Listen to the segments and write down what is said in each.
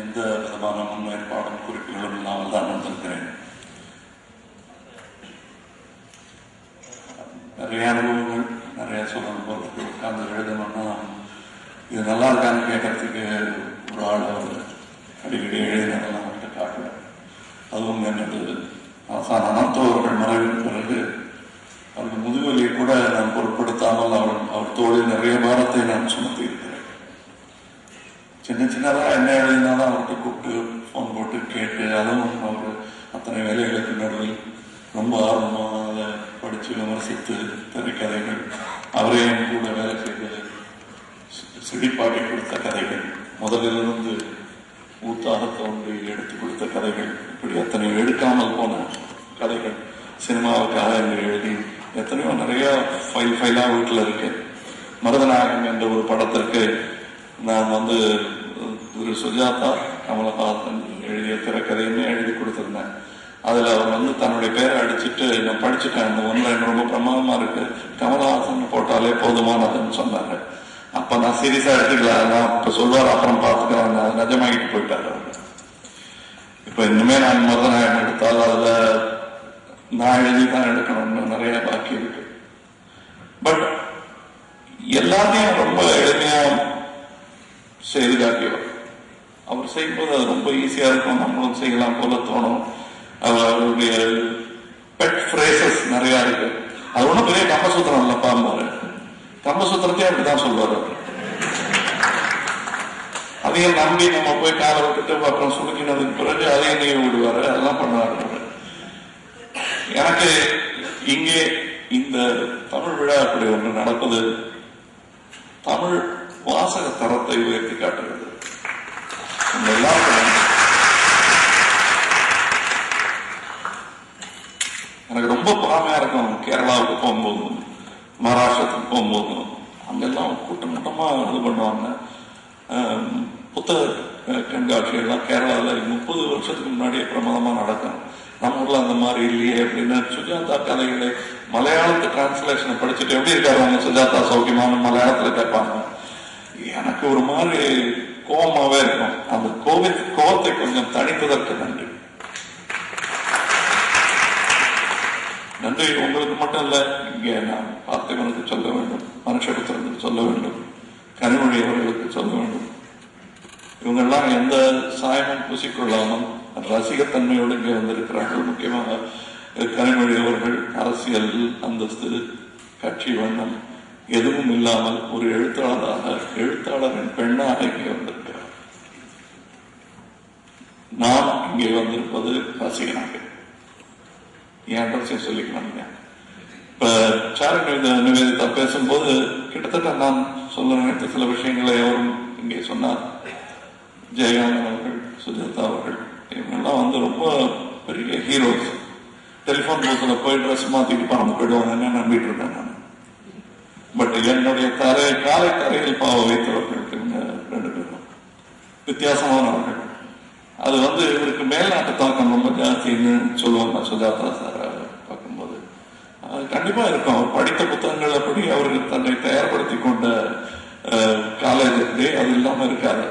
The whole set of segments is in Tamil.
எந்த விதமான முன்னேற்பாடும் குறிப்புகளும் இல்லாமல் தான் வந்திருக்கிறேன் நிறைய அனுபவங்கள் நிறைய சொல்லணும் போகிறதுக்கு உட்கார்ந்து எழுதணும்னா இது நல்லா இருக்கான்னு கேட்கறதுக்கு ஒரு ஆள் அவர் அடிக்கடி எழுதினதெல்லாம் அவர்கிட்ட காட்டுவேன் அதுவும் என்னது அவசான மருத்துவர்கள் மறைவின் பிறகு அவருக்கு முதுகலியை கூட நான் பொருட்படுத்தாமல் அவர் அவர் தோழில் நிறைய பாரத்தை நான் சுமத்தியிருக்கிறேன். சின்ன சின்னதாக என்ன எழுதினாலும் அவர்கிட்ட கூப்பிட்டு ஃபோன் போட்டு கேட்டு அதுவும் அவர் அத்தனை வேலைகளுக்கு நடுவில் ரொம்ப ஆர்வமாக அதை படித்து விமர்சித்து திரைக்கதைகள் அவரையும் கூட வேலை செய்து சி- கொடுத்த கதைகள். முதலிலிருந்து ஊத்தாக தோன்றி எடுத்து கொடுத்த கதைகள். இப்படி அத்தனை எடுக்காமல் போன கதைகள். சினிமாவுக்காக என்று எழுதி எத்தனையோ நிறைய ஃபைல் ஃபைலாக வீட்டில் இருக்கு. மருதநாயகம் என்ற ஒரு படத்திற்கு நான் வந்து திரு சுஜாதா கமலஹாசன் எழுதிய திரைக்கதையுமே எழுதி கொடுத்துருந்தேன் அதில் அவர் வந்து தன்னுடைய பேரை அடிச்சிட்டு நான் படிச்சுட்டேன் இந்த ஒன்லைன் ரொம்ப பிரமாதமா இருக்கு. கமலஹாசன் போட்டாலே போதுமானதுன்னு சொன்னாங்க அப்போ நான் சீரியஸாக எடுத்துக்கல. நான் இப்போ சொல்வார் அப்புறம் பார்த்துக்கிறேன் நிஜமாகிட்டு போயிட்டாரு அவர். இப்போ இன்னுமே நான் மருதநாயகம் எடுத்தால் அதில் நான் எழுதி தான் எடுக்கணும்னு நிறைய பாக்கி இருக்கு பட் எல்லாத்தையும் ரொம்ப எளிமையா செய்து காட்டியவர் அவர் செய்யும்போது ரொம்ப ஈஸியா இருக்கும். நம்மளும் செய்யலாம் போல தோணும். அவருடைய பெட் ஃப்ரேசஸ் நிறையா இருக்கு. அது ஒன்றும் பெரிய கம்பசூத்திரம் இல்லைப்பா அம்மாரு கம்பசூத்திரத்தையும் அப்படிதான் சொல்லுவார் அதையும் நம்பி நம்ம போய் காலை விட்டுட்டு அப்புறம் சுருக்கினதுக்கு பிறகு அதையும் நீங்க விடுவாரு. அதெல்லாம் பண்ணுவாரு எனக்கு இங்கே இந்த தமிழ் விழா அப்படி ஒன்று நடப்பது தமிழ் வாசக தரத்தை உயர்த்தி காட்டுகிறது. இந்த எல்லாருக்கும் எனக்கு ரொம்ப பொறாமையா இருக்கும் கேரளாவுக்கு போகும்போது மகாராஷ்டிரத்துக்கு போகும்போது. அங்கெல்லாம் கூட்டம் கூட்டமாக இது பண்ணுவாங்க. புத்தக கண்காட்சிகள்லாம் கேரளாவில் முப்பது வருஷத்துக்கு முன்னாடியே பிரமாதமாக நடக்கும். நம்ம ஊரில் அந்த மாதிரி இல்லையே அப்படின்னு சுஜாதா கதைகளை மலையாளத்து டிரான்ஸ்லேஷனை படிச்சுட்டு எப்படி இருக்காருவாங்க சுஜாதா சௌக்கியமான மலையாளத்தில் கேட்பாங்க. எனக்கு ஒரு மாதிரி கோபமாகவே இருக்கும். அந்த கோவை கோபத்தை கொஞ்சம் தணிப்பதற்கு நன்றி. நன்றி. உங்களுக்கு மட்டும் இல்ல இங்கே நான் பார்த்திபனுக்கு சொல்ல வேண்டும் மனுஷபுத்திரனுக்கு சொல்ல வேண்டும் கனிமொழி அவர்களுக்கு சொல்ல வேண்டும். இவங்கெல்லாம் எந்த சாயமும் பூசிக்கொள்ளாமல் ரசிகத்தன்மையோடு இங்கே வந்திருக்கிறார்கள். முக்கியமாக கனிமொழி அவர்கள் அரசியல் அந்தஸ்து கட்சி வண்ணம் எதுவும் இல்லாமல் ஒரு எழுத்தாளராக எழுத்தாளரின் பெண்ணாக இங்கே வந்திருக்கிறார். நாம் இங்கே வந்திருப்பது ரசிகனாக. என் அட்ரஸையும் சொல்லிக்கலாம் நீங்க இப்ப சாரணி நிவேதிதா பேசும்போது கிட்டத்தட்ட நான் சொல்ல நினைத்த சில விஷயங்களை அவரும் இங்கே சொன்னார். ஜெயகாந்தன் அவர்கள் சுஜாதா அவர்கள் இவங்கெல்லாம் வந்து ரொம்ப பெரிய ஹீரோஸ் டெலிஃபோன் பூத்தில் போய் ட்ரெஸ் மாத்திட்டு பணம் போயிடுவாங்கன்னு நம்பிட்டு இருக்கேன் நான். பட் என்னுடைய தரை காலை தரையில் பாவ வைத்தவர்கள் இவங்க ரெண்டு பேரும். வித்தியாசமானவர்கள். அது வந்து இவருக்கு மேல்நாட்டு தாக்கம் ரொம்ப ஜாஸ்தின்னு சொல்லுவாங்க சுஜாதா சார். கண்டிப்பா இருக்கும். அவர் படித்த புத்தகங்கள் அப்படி அவருக்கு தன்னை தயார்படுத்தி கொண்ட காலேஜ் அது இல்லாம இருக்காது.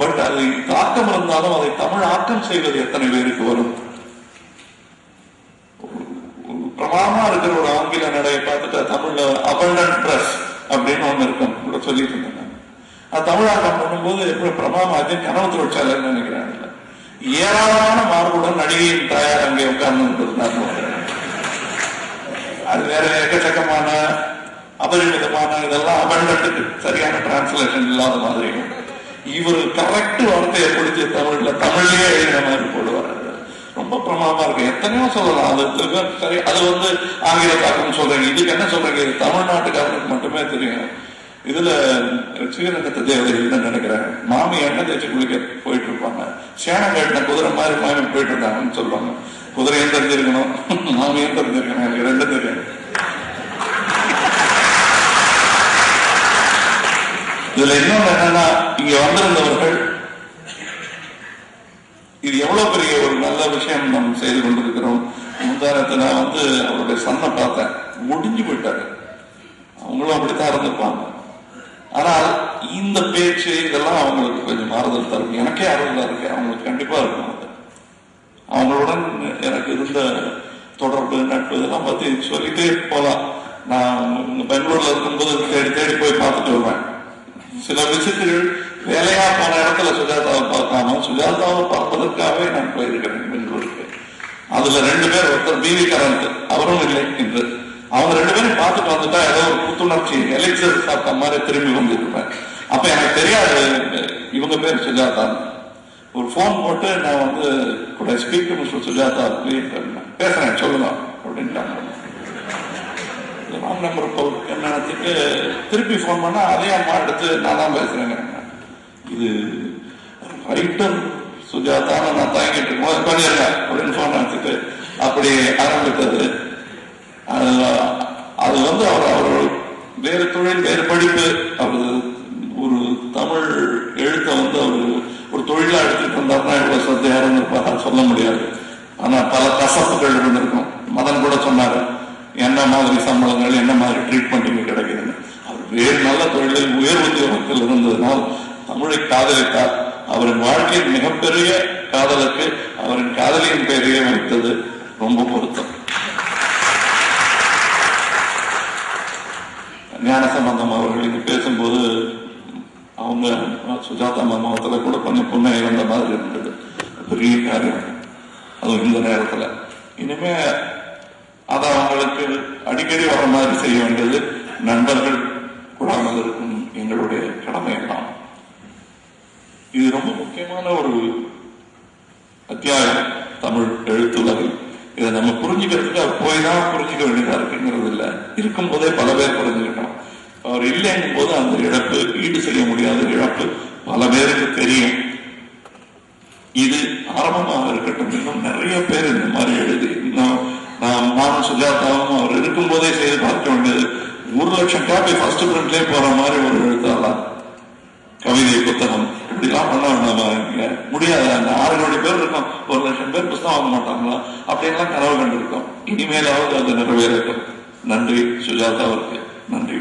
பட் அது தாக்கம் இருந்தாலும் அதை தமிழ் ஆக்கம் செய்வது எத்தனை பேருக்கு வரும்? பிரபலமா இருக்கிற ஒரு ஆங்கில நடையை பார்த்துட்டு தமிழ்ல அபண்டன்ட் பிரஸ் அப்படின்னு ஒண்ணு இருக்கும். கூட சொல்லிட்டு இருந்தாங்க அது தமிழாக்கம் பண்ணும்போது எப்படி பிரமாதமாச்சு கனவு தொழிற்சாலைன்னு நினைக்கிறாங்க. அதுல. ஏராளமான மார்புடன் நடிகையின் தாயார் அங்கே உட்கார்ந்து இருந்தார் அது வேற எக்கச்சக்கமான அபரிமிதமான இதெல்லாம் அபண்டத்துக்கு சரியான டிரான்ஸ்லேஷன் இல்லாத மாதிரி. இவர் கரெக்ட் வார்த்தையை பிடிச்சி தமிழ்ல தமிழ்லயே எழுதின மாதிரி போடுவார். ரொம்ப பிரமாதமா இருக்கு. எத்தனையோ சொல்லலாம். அது சரி அது வந்து ஆங்கில சொல்றீங்க. இதுக்கு என்ன சொல்றீங்க? இது தமிழ்நாட்டுக்காரனுக்கு மட்டுமே தெரியும். இதுல ஸ்ரீரங்கத்தை தேவதைகள் நினைக்கிறேன். மாமி எண்ணெய் தேய்ச்சி குளிக்க போயிட்டு இருப்பாங்க. சேனம் கட்டின குதிரை மாதிரி மாமி போயிட்டு இருந்தாங்கன்னு சொல்லுவாங்க. குதிரையும் தெரிஞ்சிருக்கணும்? மாமியும் தெரிஞ்சிருக்கணும்? எனக்கு ரெண்டும் தெரியும். இதுல இன்னொன்று என்னன்னா இங்க வந்திருந்தவர்கள் இது எவ்வளவு பெரிய ஒரு நல்ல விஷயம் நாம் செய்து கொண்டிருக்கிறோம். முந்தானத்தை நான் வந்து அவருடைய சன்னை பார்த்தேன். முடிஞ்சு போயிட்டாரு. அவங்களும் அப்படித்தான் இருந்திருப்பாங்க. ஆனால் இந்த பேச்சு இதெல்லாம் அவங்களுக்கு கொஞ்சம் மாறுதல் தரும். எனக்கே ஆறுதலா இருக்கு. அவங்களுக்கு கண்டிப்பா இருக்கும் அது. அவங்களுடன் எனக்கு இருந்த தொடர்பு நட்பு இதெல்லாம் பத்தி சொல்லிட்டே போலாம். நான் பெங்களூர்ல இருக்கும்போது தேடி தேடி போய் பார்த்துட்டு வருவேன். சில விஷயத்தில் வேலையா போன இடத்துல சுஜாதாவை பார்க்காம சுஜாதாவை பார்ப்பதற்காகவே நான் போயிருக்கிறேன் பெங்களூருக்கு. அதுல ரெண்டு பேர் ஒருத்தர் பிவி கரண்ட் அவரும் இல்லை என்று அவங்க ரெண்டு பேரும் பார்த்துட்டு வந்துட்டா ஏதோ ஒரு புத்துணர்ச்சி எலெக்சர் சாப்பிட்ட மாதிரி திரும்பி வந்துருப்பேன் அப்ப எனக்கு தெரியாது இவங்க பேர் சுஜாதான் ஒரு ஃபோன் போட்டு நான் வந்து கூட ஸ்பீக் மிஸ்டர் சுஜாதா ப்ளீஸ் பேசுறேன் சொல்லலாம் அப்படின்ட்டாங்க ராங் நம்பர் நினைச்சிட்டு திருப்பி ஃபோன் பண்ணா அதே அம்மா எடுத்து நான் தான் பேசுறேங்க இது ரைட்டர் சுஜாதான்னு நான் தயங்கிட்டு இருக்கும் பண்ணிடுறேன் அப்படின்னு ஃபோன் நினைச்சிட்டு அப்படி ஆரம்பித்தது. அது அது வந்து அவர் அவர் வேறு தொழில் வேறு படிப்பு அவர் ஒரு தமிழ் எழுத்தை வந்து அவர் ஒரு தொழிலா எடுத்துட்டு வந்தாருன்னா இவ்வளவு சொல்ல முடியாது. ஆனா பல கசப்புகள் இருந்திருக்கும். மதன் கூட சொன்னார் என்ன மாதிரி சம்பளங்கள் என்ன மாதிரி ட்ரீட்மெண்ட் கிடைக்குதுன்னு? அவர் வேறு நல்ல தொழிலில் உயர் உத்தியோகத்தில் இருந்ததுனால் தமிழை காதலித்தார். அவரின் வாழ்க்கையின் மிகப்பெரிய காதலுக்கு அவரின் காதலியின் பெயரையே வைத்தது ரொம்ப பொருத்தம். ஞான சம்பந்தம் அவர்கள் இங்கு பேசும்போது அவங்க சுஜாதா மாமாவத்தில் கூட கொஞ்சம் புண்ணை இழந்த மாதிரி இருந்தது. பெரிய காரியம் அது இந்த நேரத்துல. இனிமே அதை அவங்களுக்கு அடிக்கடி வர மாதிரி செய்ய வேண்டியது நண்பர்கள் கூடாமல் இருக்கும் எங்களுடைய கடமை எல்லாம் இது ரொம்ப முக்கியமான ஒரு அத்தியாயம் தமிழ் எழுத்துலகில் இதை நம்ம புரிஞ்சுக்கிறதுக்கு போய் தான் புரிஞ்சுக்க வேண்டியதா இருக்குங்கிறது இல்ல. இருக்கும் போதே பல பேர் புரிஞ்சுக்கிட்டோம். அவர் இல்லைங்கும் போது அந்த இழப்பு ஈடு செய்ய முடியாத இழப்பு பல பேருக்கு தெரியும். இது ஆரம்பமாக இருக்கட்டும். இன்னும் நிறைய பேர் இந்த மாதிரி எழுதி நான் சுஜாதாவும் அவர் இருக்கும் போதே செய்து பார்க்க வேண்டியது. ஒரு லட்சம் காப்பி ஃபர்ஸ்ட் பிரிண்ட்லேயே போற மாதிரி ஒரு எழுத்தாளா கவிதை புத்தகம். இப்படிலாம் பண்ண வேண்டாமா? முடியாது. அந்த ஆறு கோடி பேர் இருக்கும். ஒரு லட்சம் பேர் புத்தகம் வாங்க மாட்டாங்களா? அப்படின்லாம் கனவு கண்டிருக்கோம். இனிமேலாவது அது நிறைவேறட்டும். நன்றி சுஜாதா அவருக்கு நன்றி